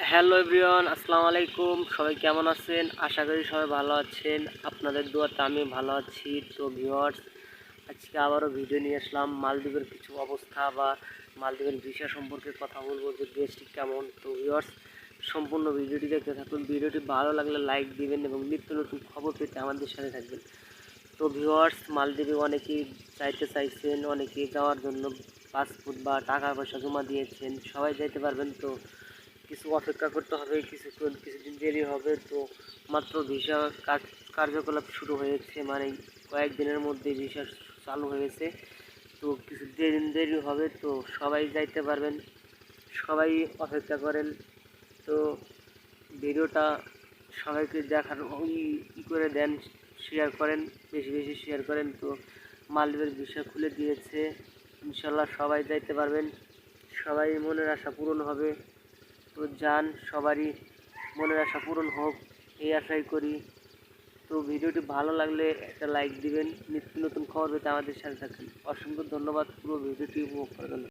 Hello everyone, আসসালামু আলাইকুম। সবাই কেমন আছেন? আশা করি সবাই ভালো আছেন। আপনাদের দোয়াতে আমি ভালো আছি। তো ভিউয়ার্স, আজকে আবারও ভিডিও নিয়ে আসলাম। মালদ্বীপের কিছু অবস্থা বা মালদ্বীপের ভিসা সম্পর্কে কথা বলব যে দেশটি কেমন। তো ভিউয়ার্স, সম্পূর্ণ ভিডিওটি দেখতে থাকুন। ভিডিওটি ভালো লাগলে লাইক দিবেন এবং নিত্য নতুন খবর পেতে আমাদের সাথে থাকবেন। তো ভিউয়ার্স, মালদ্বীপে অনেকেই চাইতে চাইছেন, অনেকেই যাওয়ার জন্য পাসপোর্ট বা টাকা পয়সা জমা দিয়েছেন। সবাই যাইতে পারবেন তো কিছু অপেক্ষা করতে হবে কিছুক্ষণ কিছুদিন দেরি হবে। তো মাত্র ভিসা কার্যকলাপ শুরু হয়েছে মানে কয়েকদিনের মধ্যে ভিসা চালু হয়েছে। তো কিছু দিন দেরি হবে, তো সবাই যাইতে পারবেন। সবাই অপেক্ষা করেন। তো ভিডিওটা সবাইকে দেখার ওই ই করে দেন শেয়ার করেন, বেশি বেশি শেয়ার করেন। তো মালদ্বীপের ভিসা খুলে দিয়েছে। ইনশাল্লাহ সবাই যাইতে পারবেন। সবাই মনের আশা পূরণ হবে। তো যান, সবারই মনের আশা পূরণ হোক, এই আশাই করি। তো ভিডিওটি ভালো লাগলে একটা লাইক দিবেন, নিত্য নতুন খবর পেতে আমাদের সাথে থাকুন। অসংখ্য ধন্যবাদ পুরো ভিডিওটি উপভোগ করার জন্য।